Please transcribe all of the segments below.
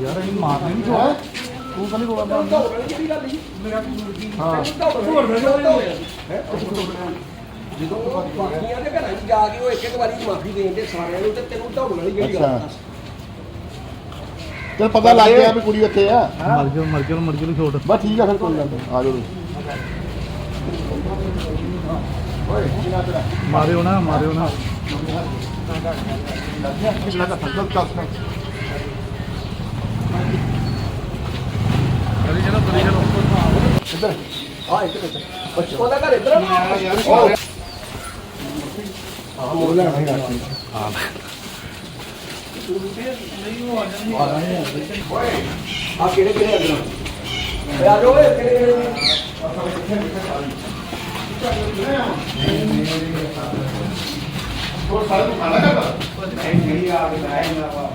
ਯਾਰ ਇਹ ਮਾਰਨੇ ਨਹੀਂ ਛੋੜ ਤੂੰ ਕਹਿੰਦੀ ਬੋਲਦਾ ਹਾਂ। ਜਦੋਂ ਬਾਕੀਆਂ ਦੇ ਘਰਾਂ 'ਚ ਜਾ ਕੇ ਉਹ ਇੱਕ ਇੱਕ ਵਾਰੀ ਮਾਫੀ ਦੇਣ ਦੇ ਸਾਰਿਆਂ ਨੂੰ ਤੇ ਤੈਨੂੰ ਢਾਉਣ ਵਾਲੀ ਜਿਹੜੀ ਗੱਲ ਅੱਛਾ। ਦੱਸ ਤੇ ਪਤਾ ਲੱਗ ਗਿਆ ਵੀ ਕੁੜੀ ਉੱਥੇ ਆ। ਮਰ ਜਾ ਮਰ ਜਾ ਮਰ ਜਾ ਨੂੰ ਛੋੜ ਬਸ ਠੀਕ ਆ ਫਿਰ ਕੋਈ ਗੱਲ ਨਹੀਂ। ਆ ਜਾਓ ਓਏ ਕੀ ਨਾ ਤੇਰਾ? ਮਾਰਿਓ ਨਾ ਮਾਰਿਓ ਨਾ। ਕਿੰਨਾ ਦਾ ਫਸਲ ਚੱਲ ਚਲੀ ਚਲੋ ਚਲੀ ਚਲੋ ਇੱਧਰ। ਹਾਂ ਇੱਧਰ ਇੱਧਰ। ਉਹਦਾ ਘਰ ਇੱਧਰ ਆ। ਹਾਂ ਮੋੜ ਲੈਣਾ ਹੈਗਾ ਆ। ਕਿਹੜੇ ਕਿਹੜੇ ਓਏ ਆ ਜਾਓ ਕਿਹੜੇ ਕਿਹੜੇ?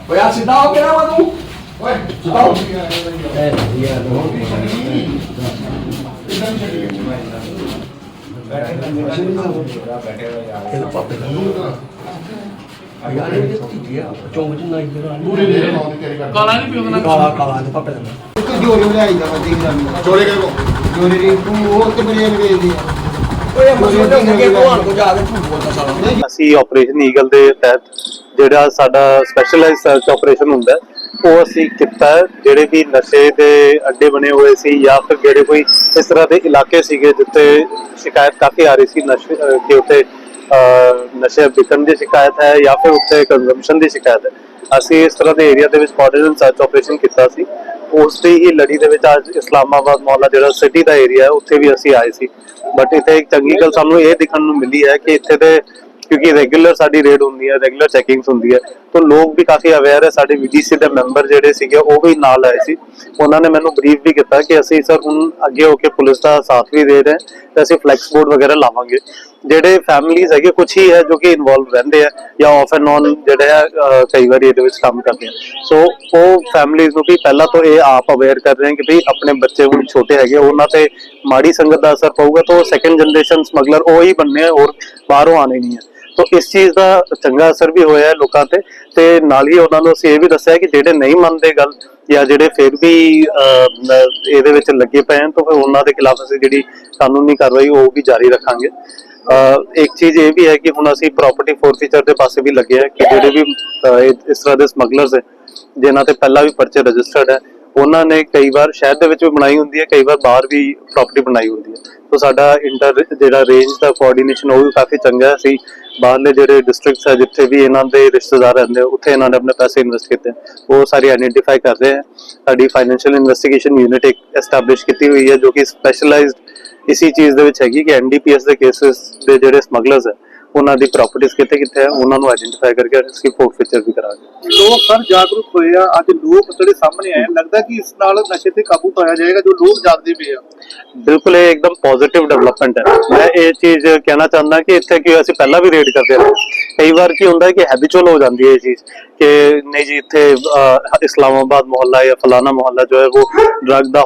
ਓਏ ਆ ਸਿੱਧਾ ਹੋ ਕਿਹੜਾ ਵਾ ਤੂੰ? ਓਏ ਸਿੱਧਾ ਹੋ ਯਾਰ ਇਹ ਤੇ ਚੌਂਕ ਚ ਨਾ ਇੱਧਰ ਪੂਰੇ ਦੇ ਕਾਲਾ ਨਹੀਂ ਪਿਉਂਦਾ ਕਾਲਾ ਕਾਲਾ ਤੇ ਪਾਪੇ ਦਾ ਜੋੜੇ ਲਿਆਈ ਦਾ ਵਧੀਆ ਗੱਲ ਚੋਲੇ ਕਰ ਜੋੜੇ ਦੀ ਤੂੰ ਉਹ ਤੇ ਬਰੇ ਵੇਚਦੀ ਆ ਅਸੀਂ ਆਪਰੇਸ਼ਨ ਈਗਲ ਦੇ ਤਹਿਤ ਜਿਹੜਾ ਸਾਡਾ ਸਪੈਸ਼ਲਾਈਜ਼ਡ ਸਰਚ ਆਪਰੇਸ਼ਨ ਹੁੰਦਾ ਉਹ ਅਸੀਂ ਕੀਤਾ ਜਿਹੜੇ ਵੀ ਨਸ਼ੇ ਦੇ ਅੱਡੇ ਬਣੇ ਹੋਏ ਸੀ ਜਾਂ ਫਿਰ ਜਿਹੜੇ ਕੋਈ ਇਸ ਤਰ੍ਹਾਂ ਦੇ ਇਲਾਕੇ ਸੀਗੇ ਜਿੱਥੇ ਸ਼ਿਕਾਇਤ ਕਾਫੀ ਆ ਰਹੀ ਸੀ ਨਸ਼ੇ ਅਹ, ਕਿ ਨਸ਼ੇ ਵਿਕਣ ਦੀ ਸ਼ਿਕਾਇਤ ਹੈ ਜਾਂ ਫਿਰ ਉੱਥੇ ਕੰਜ਼ੰਪਸ਼ਨ ਦੀ ਸ਼ਿਕਾਇਤ ਹੈ। ਅਸੀਂ ਇਸ ਤਰ੍ਹਾਂ ਦੇ ਏਰੀਆ ਦੇ ਵਿੱਚ ਕੋਆਰਡੀਨੇਸ਼ਨ ਸਰਚ ਆਪਰੇਸ਼ਨ ਕੀਤਾ ਸੀ। ਉਸ ਦੀ ਹੀ ਲੜੀ ਦੇ ਵਿੱਚ ਅੱਜ ਇਸਲਾਮਾਬਾਦ ਮੁਹੱਲਾ ਜਿਹੜਾ ਸਿਟੀ ਦਾ ਏਰੀਆ ਹੈ ਉੱਥੇ ਵੀ ਅਸੀਂ ਆਏ ਸੀ। ਬਟ ਇੱਥੇ ਇੱਕ ਚੰਗੀ ਗੱਲ ਸਾਨੂੰ ਇਹ ਦਿਖਣ ਨੂੰ ਮਿਲੀ ਹੈ ਕਿ ਇੱਥੇ ਦੇ ਕਿਉਂਕਿ ਰੈਗੂਲਰ ਸਾਡੀ ਰੇਡ ਹੁੰਦੀ ਹੈ ਰੈਗੂਲਰ ਚੈਕਿੰਗਸ ਹੁੰਦੀ ਹੈ। ਤਾਂ ਲੋਕ ਵੀ ਕਾਫੀ ਅਵੇਅਰ ਹੈ, ਸਾਡੇ ਵੀਡੀਸੀ ਦੇ ਮੈਂਬਰ ਜਿਹੜੇ ਸੀਗੇ, ਉਹ ਵੀ ਨਾਲ ਆਏ ਸੀ। ਉਹਨਾਂ ਨੇ ਮੈਨੂੰ ਬਰੀਫ ਵੀ ਕੀਤਾ ਕਿ ਅਸੀਂ ਸਰ ਹੁਣ ਅੱਗੇ ਹੋ ਕੇ ਪੁਲਿਸ ਦਾ ਸਾਥ ਵੀ ਦੇ ਰਹੇ ਹਾਂ, ਤੇ ਅਸੀਂ ਫਲੈਕਸ ਬੋਰਡ ਵਗੈਰਾ ਲਾਵਾਂਗੇ। ਜਿਹੜੇ ਫੈਮਿਲੀਜ਼ ਹੈਗੇ ਕੁਝ ਹੀ ਹੈ ਜੋ ਕਿ ਇਨਵੋਲਵ ਰਹਿੰਦੇ ਆ, ਜਾਂ ਆਫ ਐਂਡ ਔਨ ਜਿਹੜੇ ਆ ਕਈ ਵਾਰੀ ਇਹਦੇ ਵਿੱਚ ਕੰਮ ਕਰਦੇ ਆ। ਸੋ ਉਹ ਫੈਮਿਲੀਜ਼ ਨੂੰ ਵੀ ਪਹਿਲਾਂ ਤੋਂ ਇਹ ਆਪ ਅਵੇਅਰ ਕਰ ਰਹੇ ਹਨ ਕਿ ਵੀ ਆਪਣੇ ਬੱਚੇ ਹੁਣ ਛੋਟੇ ਹੈਗੇ, ਉਹਨਾਂ ਤੇ ਮਾੜੀ ਸੰਗਤ ਦਾ ਅਸਰ ਪਊਗਾ, ਤਾਂ ਸੈਕੰਡ ਜਨਰੇਸ਼ਨ ਸਮਗਲਰ ਉਹ ਹੀ ਬਣਨੇ ਹੋਰ ਬਾਹਰੋਂ ਆਣੇ ਨਹੀਂ ਹੈ ਤੋ ਇਸ ਚੀਜ਼ ਦਾ ਚੰਗਾ ਅਸਰ ਵੀ ਹੋਇਆ ਹੈ ਲੋਕਾਂ ਤੇ ਤੇ ਨਾਲ ਹੀ ਉਹਨਾਂ ਨੂੰ ਅਸੀਂ ਇਹ ਵੀ ਦੱਸਿਆ ਕਿ ਜਿਹੜੇ ਨਹੀਂ ਮੰਨਦੇ ਗੱਲ ਜਾਂ ਜਿਹੜੇ ਫਿਰ ਵੀ ਇਹਦੇ ਵਿੱਚ ਲੱਗੇ ਪਏ ਹਨ, ਤਾਂ ਫਿਰ ਉਹਨਾਂ ਦੇ ਖਿਲਾਫ ਅਸੀਂ ਜਿਹੜੀ ਕਾਨੂੰਨੀ ਕਾਰਵਾਈ ਉਹ ਵੀ ਜਾਰੀ ਰੱਖਾਂਗੇ। ਇੱਕ ਚੀਜ਼ ਇਹ ਵੀ ਹੈ ਕਿ ਹੁਣ ਅਸੀਂ ਪ੍ਰਾਪਰਟੀ ਫੋਰਫੀਚਰ ਦੇ ਪਾਸੇ ਵੀ ਲੱਗੇ ਆ ਕਿ ਜਿਹੜੇ ਵੀ ਇਸ ਤਰ੍ਹਾਂ ਦੇ ਸਮਗਲਰਸ ਹੈ, ਜਿਨ੍ਹਾਂ ਤੇ ਪਹਿਲਾਂ ਵੀ ਪਰਚੇ ਰਜਿਸਟਰਡ ਹੈ ਉਹਨਾਂ ਨੇ ਕਈ ਵਾਰ ਸ਼ਹਿਰ ਦੇ ਵਿੱਚ ਵੀ ਬਣਾਈ ਹੁੰਦੀ ਹੈ, ਕਈ ਵਾਰ ਬਾਹਰ ਵੀ ਪ੍ਰਾਪਰਟੀ ਬਣਾਈ ਹੁੰਦੀ ਹੈ। ਸੋ ਸਾਡਾ ਇੰਟਰ ਜਿਹੜਾ ਰੇਂਜ ਦਾ ਕੋਆਰਡੀਨੇਸ਼ਨ ਉਹ ਵੀ ਕਾਫੀ ਚੰਗਾ ਹੈ। ਅਸੀਂ ਬਾਹਰਲੇ ਜਿਹੜੇ ਡਿਸਟ੍ਰਿਕਟਸ ਹੈ, ਜਿੱਥੇ ਵੀ ਇਹਨਾਂ ਦੇ ਰਿਸ਼ਤੇਦਾਰ ਰਹਿੰਦੇ ਉੱਥੇ ਇਹਨਾਂ ਨੇ ਆਪਣੇ ਪੈਸੇ ਇਨਵੈਸਟ ਕੀਤੇ ਉਹ ਸਾਰੀ ਆਈਡੈਂਟੀਫਾਈ ਕਰ ਰਹੇ ਹੈ ਸਾਡੀ ਫਾਈਨੈਂਸ਼ੀਅਲ ਇਨਵੈਸਟੀਗੇਸ਼ਨ ਯੂਨਿਟ ਇੱਕ ਐਸਟੈਬਲਿਸ਼ ਕੀਤੀ ਹੋਈ ਹੈ, ਜੋ ਕਿ ਸਪੈਸ਼ਲਾਈਜ਼ਡ ਇਸੀ ਚੀਜ਼ ਦੇ ਵਿੱਚ ਹੈਗੀ ਕਿ ਐਨਡੀਪੀਐਸ ਦੇ ਕੇਸਸ ਦੇ ਜਿਹੜੇ ਸਮਗਲਰਸ ਹੈ ਉਹਨਾਂ ਦੀ ਪ੍ਰਾਪਰਟੀਆਂ ਕਿੱਥੇ ਕਿੱਥੇ ਹੈ ਉਹਨਾਂ ਨੂੰ ਆਇਡੈਂਟੀਫਾਈ ਕਰਕੇ ਅਸੀਂ ਫੋਰਫੀਚਰ ਵੀ ਕਰਾਂਗੇ ਲੋਕ ਸਰ ਜਾਗਰੂਕ ਹੋਏ ਆ ਅੱਜ ਲੋਕ ਜਿਹੜੇ ਸਾਹਮਣੇ ਆਏ ਲੱਗਦਾ ਕਿ ਇਸ ਨਾਲ ਨਸ਼ੇ ਤੇ ਕਾਬੂ ਪਾਇਆ ਜਾਏਗਾ ਜੋ ਲੋਕ ਜਾਗਦੇ ਪਏ ਆ। ਬਿਲਕੁਲ ਇਹ ਇੱਕਦਮ ਪੋਜ਼ਿਟਿਵ ਡਿਵੈਲਪਮੈਂਟ ਹੈ। ਮੈਂ ਇਹ ਚੀਜ਼ ਕਹਿਣਾ ਚਾਹੁੰਦਾ ਕਿ ਇੱਥੇ ਕਿ ਅਸੀਂ ਪਹਿਲਾਂ ਵੀ ਰੇਡ ਕਰਦੇ ਰਹੇ। ਕਈ ਵਾਰ ਕੀ ਹੁੰਦਾ ਹੈ ਕਿ ਹੈਬਿਚੁਅਲ ਹੋ ਜਾਂਦੀ ਹੈ ਇਹ ਚੀਜ਼ ਕਿ ਨਹੀਂ ਜੀ ਇੱਥੇ ਇਸਲਾਮਾਬਾਦ ਮੁਹੱਲਾ ਜਾਂ ਫਲਾਣਾ ਮੁਹੱਲਾ ਜੋ ਹੈ ਉਹ ਡਰਗ ਦਾ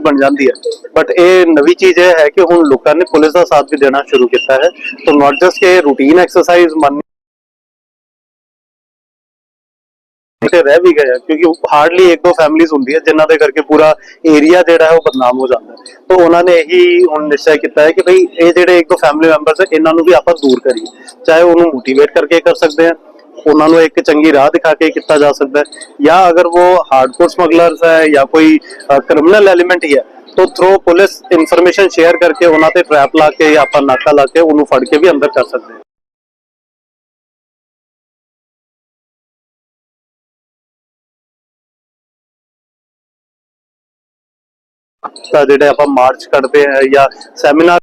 ਬਣ ਜਾਂਦੀ ਹੈ। ਬਟ ਇਹ ਨਵੀਂ ਚੀਜ਼ ਇਹ ਹੈ ਕਿ ਹੁਣ ਲੋਕਾਂ ਨੇ ਪੁਲਿਸ ਦਾ ਸਾਥ ਵੀ ਦੇਣਾ ਸ਼ੁਰੂ ਕੀਤਾ ਹੈ। ਤਾਂ ਨਾਟ ਜਸਟ ਕਿ ਰੂਟੀਨ ਐਕਸਰਸਾਈਜ਼ ਮੰਨ ਤੇ ਰਹਿ ਵੀ ਗਏ ਕਿਉਂਕਿ ਹਾਰਡਲੀ ਇੱਕ ਦੋ ਫੈਮਿਲੀਜ਼ ਹੁੰਦੀ ਜਿਨ੍ਹਾਂ ਦੇ ਕਰਕੇ ਪੂਰਾ ਏਰੀਆ ਜਿਹੜਾ ਹੈ ਉਹ ਬਦਨਾਮ ਹੋ ਜਾਂਦਾ ਹੈ। ਤਾਂ ਉਹਨਾਂ ਨੇ ਇਹੀ ਹੁਣ ਨਿਸ਼ਚੈ ਕੀਤਾ ਹੈ ਕਿ ਭਈ ਇਹ ਜਿਹੜੇ ਇੱਕ ਦੋ ਫੈਮਿਲੀ ਮੈਂਬਰਸ ਇਹਨਾਂ ਨੂੰ ਵੀ ਆਪਾਂ ਦੂਰ ਕਰੀਏ। ਚਾਹੇ ਉਹਨੂੰ ਮੋਟੀਵੇਟ ਕਰਕੇ ਕਰ ਸਕਦੇ ਹਾਂ ਉਹਨਾਂ ਨੂੰ ਇੱਕ ਚੰਗੀ ਰਾਹ ਦਿਖਾ ਕੇ ਕੀਤਾ ਜਾ ਸਕਦਾ ਹੈ। ਜਾਂ ਅਗਰ ਉਹ ਹਾਰਡਕੋਰ ਸਮਗਲਰਸ ਹੈ ਜਾਂ ਕੋਈ ਕ੍ਰਿਮੀਨਲ ਐਲੀਮੈਂਟ ਹੀ ਹੈ, ਤਾਂ ਥਰੂ ਪੁਲਿਸ ਇਨਫੋਰਮੇਸ਼ਨ ਸ਼ੇਅਰ ਕਰਕੇ ਉਹਨਾਂ ਤੇ ਟ੍ਰੈਪ ਲਾ ਕੇ ਜਾਂ ਆਪਾਂ ਨਾਕਾ ਲਾ ਕੇ ਉਹਨੂੰ ਫੜ ਕੇ ਵੀ ਅੰਦਰ ਕਰ ਸਕਦੇ ਹਾਂ। ਜਿਹੜੇ ਆਪਾਂ ਮਾਰਚ ਕੱਢਦੇ ਆ ਜਾਂ ਸੈਮੀਨਾਰ